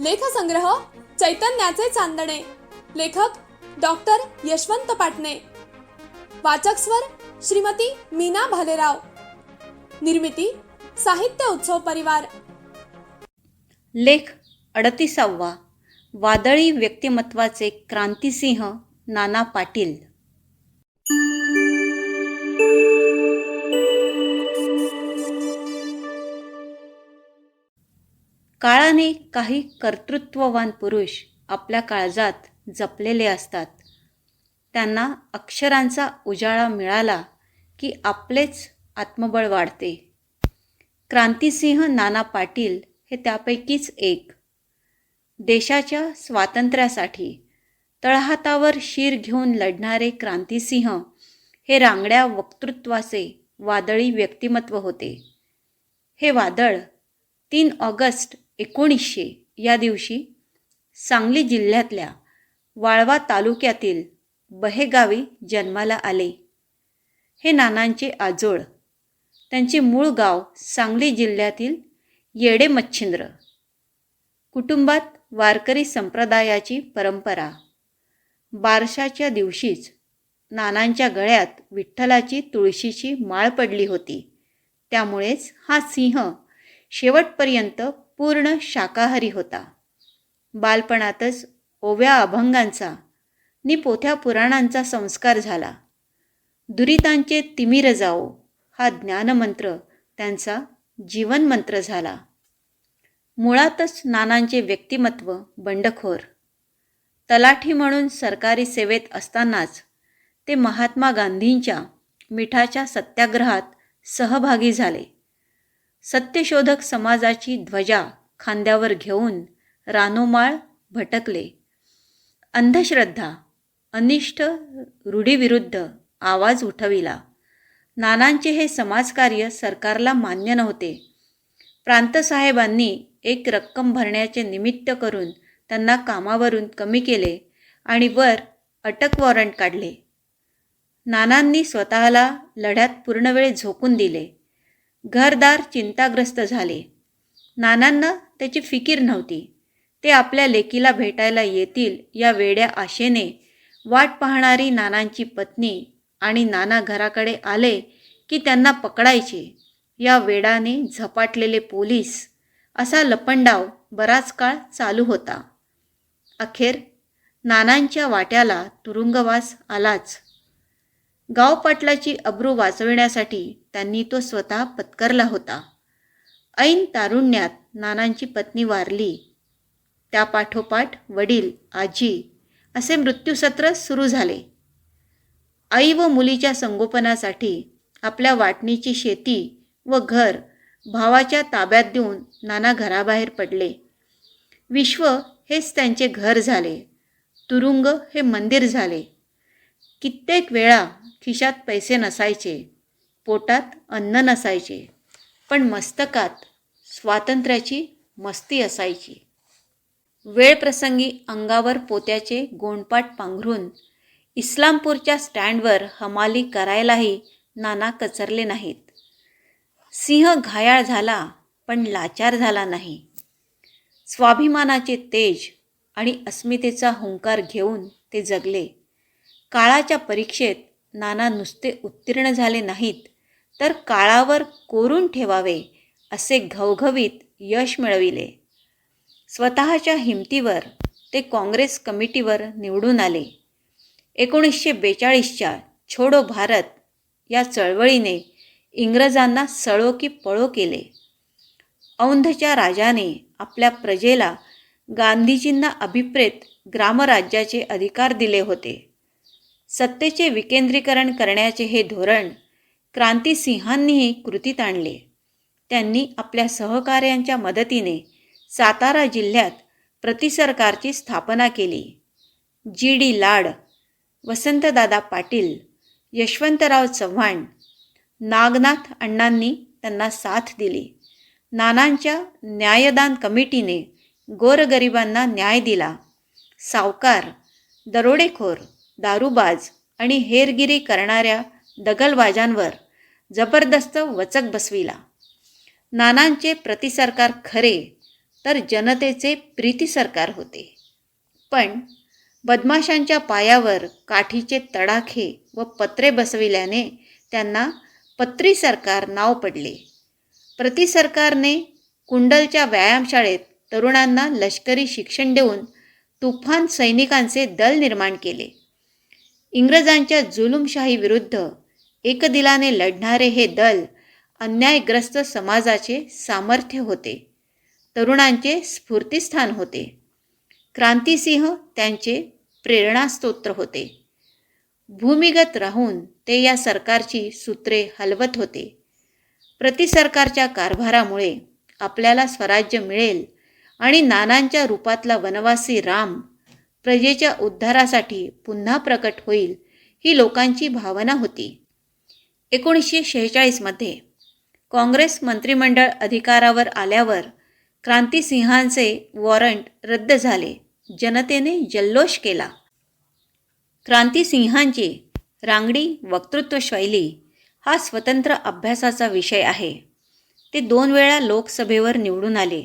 लेखसंग्रह चैतन्याचे चांदणे. लेखक डॉक्टर यशवंत पाटणे. वाचक स्वर श्रीमती मीना भालेराव. निर्मिती साहित्य उत्सव परिवार. लेख अडतीसावा. वादळी व्यक्तिमत्वाचे क्रांतिसिंह नाना पाटील. काळाने काही कर्तृत्ववान पुरुष आपल्या काळजात जपलेले असतात. त्यांना अक्षरांचा उजाळा मिळाला की आपलेच आत्मबळ वाढते. क्रांतिसिंह नाना पाटील हे त्यापैकीच एक. देशाच्या स्वातंत्र्यासाठी तळहातावर शिर घेऊन लढणारे क्रांतिसिंह हे रांगड्या वक्तृत्वाचे वादळी व्यक्तिमत्व होते. हे वादळ तीन ऑगस्ट एकोणीसशे या दिवशी सांगली जिल्ह्यातल्या वाळवा तालुक्यातील बहेगावी जन्माला आले. हे नानांचे आजोळ. त्यांचे मूळ गाव सांगली जिल्ह्यातील येडे मच्छिंद्र. कुटुंबात वारकरी संप्रदायाची परंपरा. बारशाच्या दिवशीच नानांच्या गळ्यात विठ्ठलाची तुळशीची माळ पडली होती. त्यामुळेच हा सिंह शेवटपर्यंत पूर्ण शाकाहारी होता. बालपणातच ओव्या अभंगांचा नि पोथ्या पुराणांचा संस्कार झाला. दुरितांचे तिमिर जाओ हा ज्ञानमंत्र त्यांचा जीवनमंत्र झाला. मुळातच नानांचे व्यक्तिमत्व बंडखोर. तलाठी म्हणून सरकारी सेवेत असतानाच ते महात्मा गांधींच्या मिठाच्या सत्याग्रहात सहभागी झाले. सत्यशोधक समाजाची ध्वजा खांद्यावर घेऊन रानोमाळ भटकले. अंधश्रद्धा अनिष्ट रूढीविरुद्ध आवाज उठविला. नानांचे हे समाजकार्य सरकारला मान्य नव्हते. प्रांतसाहेबांनी एक रक्कम भरण्याचे निमित्त करून त्यांना कामावरून कमी केले आणि वर अटक वॉरंट काढले. नानांनी स्वतःला लढ्यात पूर्णवेळ झोकून दिले. घरदार चिंताग्रस्त झाले. नानांना त्याची फिकीर नव्हती. ते आपल्या लेकीला भेटायला येतील या वेड्या आशेने वाट पाहणारी नानांची पत्नी आणि नाना घराकडे आले की त्यांना पकडायचे. या वेडाने झपाटलेले पोलीस असा लपंडाव बराच काळ चालू होता. अखेर नानांच्या वाट्याला तुरुंगवास आलाच. गावपाटलाची अब्रू वाचविण्यासाठी त्यांनी तो स्वतः पत्करला होता. ऐन तारुण्यात नानांची पत्नी वारली. त्यापाठोपाठ वडील आजी असे मृत्यूसत्र सुरू झाले. आई व मुलीच्या संगोपनासाठी आपल्या वाटणीची शेती व घर भावाच्या ताब्यात देऊन नाना घराबाहेर पडले. विश्व हेच त्यांचे घर झाले. तुरुंग हे मंदिर झाले. कित्येक वेळा खिशात पैसे नसायचे. पोटात अन्न नसायचे. पण मस्तकात स्वातंत्र्याची मस्ती असायची. वेळप्रसंगी अंगावर पोत्याचे गोंडपाट पांघरून इस्लामपूरच्या स्टँडवर हमाली करायलाही नाना कचरले नाहीत. सिंह घायाळ झाला पण लाचार झाला नाही. स्वाभिमानाचे तेज आणि अस्मितेचा हुंकार घेऊन ते जगले. काळाच्या परीक्षेत नाना नुसते उत्तीर्ण झाले नाहीत तर काळावर कोरून ठेवावे असे घवघवीत यश मिळविले. स्वतःच्या हिमतीवर ते काँग्रेस कमिटीवर निवडून आले. एकोणीसशे बेचाळीसच्या छोडो भारत या चळवळीने इंग्रजांना सळो की पळो केले. औंधच्या राजाने आपल्या प्रजेला गांधीजींना अभिप्रेत ग्रामराज्याचे अधिकार दिले होते. सत्तेचे विकेंद्रीकरण करण्याचे हे धोरण क्रांतिसिंहांनीही कृतीत आणले. त्यांनी आपल्या सहकार्यांच्या मदतीने सातारा जिल्ह्यात प्रतिसरकारची स्थापना केली. जी. डी. लाड वसंतदादा पाटील यशवंतराव चव्हाण नागनाथ अण्णांनी त्यांना साथ दिली. नानांच्या न्यायदान कमिटीने गोरगरिबांना न्याय दिला. सावकार दरोडेखोर दारूबाज आणि हेरगिरी करणाऱ्या दगलबाजांवर जबरदस्त वचक बसविला. नानांचे प्रतिसरकार खरे तर जनतेचे प्रीती सरकार होते. पण बदमाशांच्या पायावर काठीचे तडाखे व पत्रे बसविल्याने त्यांना पत्री सरकार नाव पडले. प्रति सरकारने कुंडलच्या व्यायामशाळेत तरुणांना लष्करी शिक्षण देऊन तुफान सैनिकांचे दल निर्माण केले. इंग्रजांच्या जुलुमशाहीविरुद्ध एकदिलाने लढणारे हे दल अन्यायग्रस्त समाजाचे सामर्थ्य होते. तरुणांचे स्फूर्तिस्थान होते. क्रांतिसिंह त्यांचे प्रेरणास्तोत्र होते. भूमिगत राहून ते या सरकारची सूत्रे हलवत होते. प्रतिसरकारच्या कारभारामुळे आपल्याला स्वराज्य मिळेल आणि नानांच्या रूपातला वनवासी राम प्रजेच्या उद्धारासाठी पुन्हा प्रकट होईल ही लोकांची भावना होती. एकोणीसशे शेहेचाळीसमध्ये काँग्रेस मंत्रिमंडळ अधिकारावर आल्यावर क्रांतिसिंहांचे वॉरंट रद्द झाले. जनतेने जल्लोष केला. क्रांतिसिंहांची रांगडी वक्तृत्व शैली हा स्वतंत्र अभ्यासाचा विषय आहे. ते दोन वेळा लोकसभेवर निवडून आले.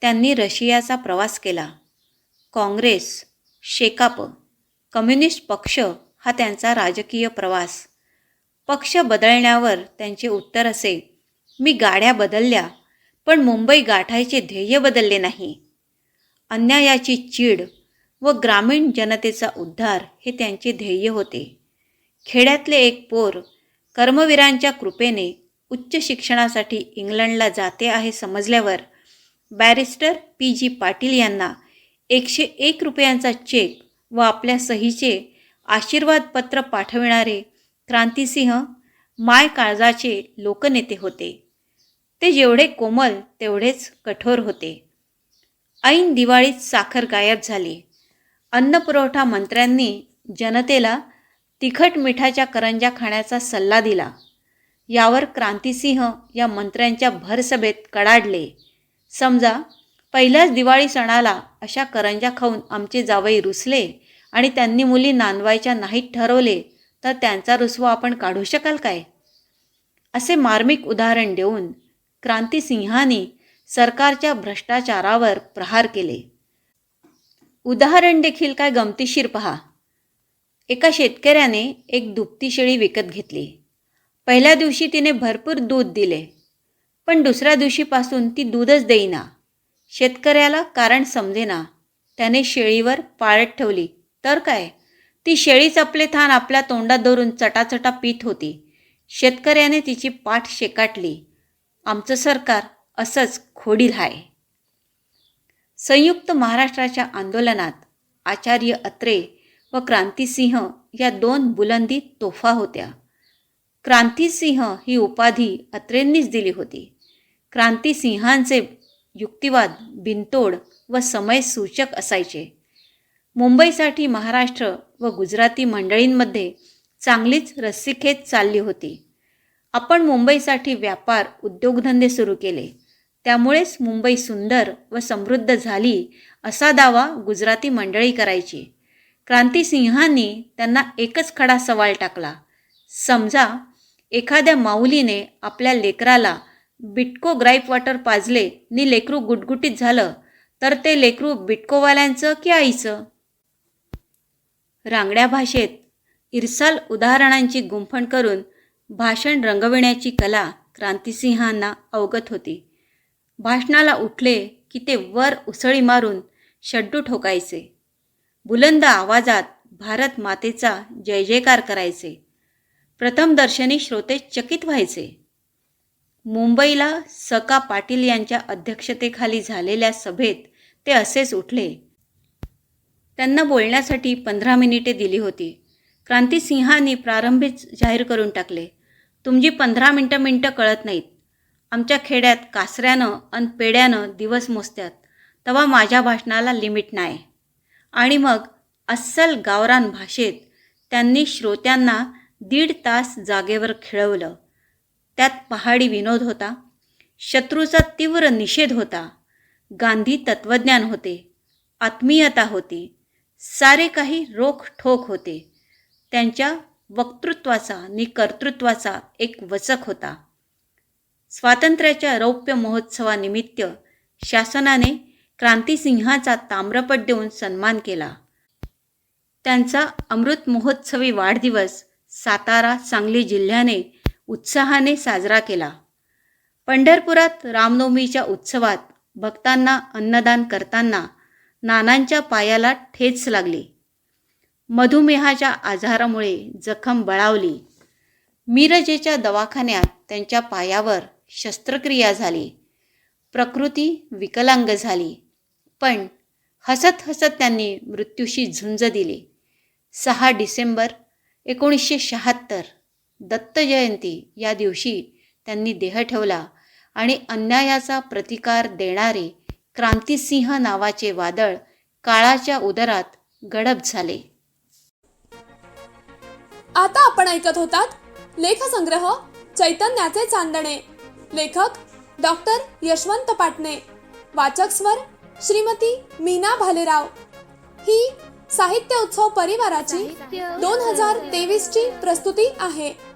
त्यांनी रशियाचा प्रवास केला. काँग्रेस शेकाप कम्युनिस्ट पक्ष हा त्यांचा राजकीय प्रवास. पक्ष बदलण्यावर त्यांचे उत्तर असे मी गाड्या बदलल्या पण मुंबई गाठायचे ध्येय बदलले नाही. अन्यायाची चीड व ग्रामीण जनतेचा उद्धार हे त्यांचे ध्येय होते. खेड्यातले एक पोर कर्मवीरांच्या कृपेने उच्च शिक्षणासाठी इंग्लंडला जाते आहे समजल्यावर बॅरिस्टर पी जी पाटील यांना एकशे एक रुपयांचा चेक व आपल्या सहीचे आशीर्वादपत्र पाठविणारे क्रांतिसिंह माय काळजाचे लोकनेते होते. ते जेवढे कोमल तेवढेच कठोर होते. ऐन दिवाळीत साखर गायब झाली. अन्नपुरवठा मंत्र्यांनी जनतेला तिखट मिठाच्या करंजा खाण्याचा सल्ला दिला. यावर क्रांतिसिंह या मंत्र्यांच्या भरसभेत कडाडले. समजा पहिल्याच दिवाळी सणाला अशा करंजा खाऊन आमचे जावई रुसले आणि त्यांनी मुली नांदवायच्या नाहीत ठरवले तर त्यांचा रुसवा आपण काढू शकाल काय? असे मार्मिक उदाहरण देऊन क्रांतिसिंहांनी सरकारच्या भ्रष्टाचारावर प्रहार केले. उदाहरण देखील काय गमतीशीर पहा. एका शेतकऱ्याने एक दुभती शेळी विकत घेतली. पहिल्या दिवशी तिने भरपूर दूध दिले पण दुसऱ्या दिवशीपासून ती दूधच देईना. शेतकऱ्याला कारण समजेना. त्याने शेळीवर पाळत ठेवली. तर काय? ती शेळीच आपले थान आपल्या तोंडात धरून चटाचटा पीत होती. शेतकऱ्याने तिची पाठ शेकाटली. आमचं सरकार असंच खोडील आहे संयुक्त महाराष्ट्राच्या आंदोलनात आचार्य अत्रे व क्रांतिसिंह या दोन बुलंदी तोफा होत्या. क्रांतिसिंह ही उपाधी अत्रेंनीच दिली होती. क्रांतिसिंहांचे युक्तिवाद बिनतोड व समयसूचक असायचे. मुंबईसाठी महाराष्ट्र व गुजराती मंडळींमध्ये चांगलीच रस्सीखेच चालली होती. आपण मुंबईसाठी व्यापार उद्योगधंदे सुरू केले. त्यामुळेच मुंबई सुंदर व समृद्ध झाली असा दावा गुजराती मंडळी करायची. क्रांतिसिंहांनी त्यांना एकच खडा सवाल टाकला. समजा एखाद्या माऊलीने आपल्या लेकराला बिटको ग्राईप वॉटर पाजले नि लेकरू गुटगुटीत झालं. तर ते लेकरू बिटकोवाल्यांचं की आईचं? रांगड्या भाषेत इरसाल उदाहरणांची गुंफण करून भाषण रंगविण्याची कला क्रांतिसिंहांना अवगत होती. भाषणाला उठले की ते वर उसळी मारून शड्डू ठोकायचे. बुलंद आवाजात भारत मातेचा जय जयकार करायचे. प्रथमदर्शनी श्रोते चकित व्हायचे. मुंबईला सका पाटील यांच्या अध्यक्षतेखाली झालेल्या सभेत ते असेच उठले. त्यांना बोलण्यासाठी पंधरा मिनिटे दिली होती. क्रांतिसिंहांनी प्रारंभीच जाहीर करून टाकले. तुमची पंधरा मिनटं मिनटं कळत नाहीत. आमच्या खेड्यात कासऱ्यानं अन पेड्यानं दिवस मोजत्यात. तेव्हा माझ्या भाषणाला लिमिट नाही आणि मग अस्सल गावरान भाषेत त्यांनी श्रोत्यांना दीड तास जागेवर खेळवलं. त्यात पहाडी विनोद होता. शत्रूचा तीव्र निषेध होता. गांधी तत्त्वज्ञान होते. आत्मीयता होती. सारे काही रोख ठोक होते. त्यांच्या वक्तृत्वाचा नि कर्तृत्वाचा एक वचक होता. स्वातंत्र्याच्या रौप्य महोत्सवानिमित्त शासनाने क्रांतिसिंहाचा ताम्रपट देऊन सन्मान केला. त्यांचा अमृत महोत्सवी वाढदिवस सातारा सांगली जिल्ह्याने उत्साहाने साजरा केला. पंढरपुरात रामनवमीच्या उत्सवात भक्तांना अन्नदान करताना नानांच्या पायाला ठेच लागली. मधुमेहाच्या आजारामुळे जखम बळावली. मिरजेच्या दवाखान्यात त्यांच्या पायावर शस्त्रक्रिया झाली. प्रकृती विकलांग झाली. पण हसत हसत त्यांनी मृत्यूशी झुंज दिली. सहा डिसेंबर एकोणीसशे शहात्तर दत्त जयंती या दिवशी त्यांनी देह ठेवला आणि अन्यायाचा प्रतिकार देणारे क्रांतिसिंह नावाचे वादळ काळाच्या उदरात गडप झाले. आता आपण ऐकत होतात लेखसंग्रह चैतन्याचे चांदणे. लेखक डॉक्टर यशवंत पाटणे. वाचक स्वर श्रीमती मीना भालेराव. ही साहित्य उत्सव परिवाराची दोन हजार तेवीस ची प्रस्तुती आहे.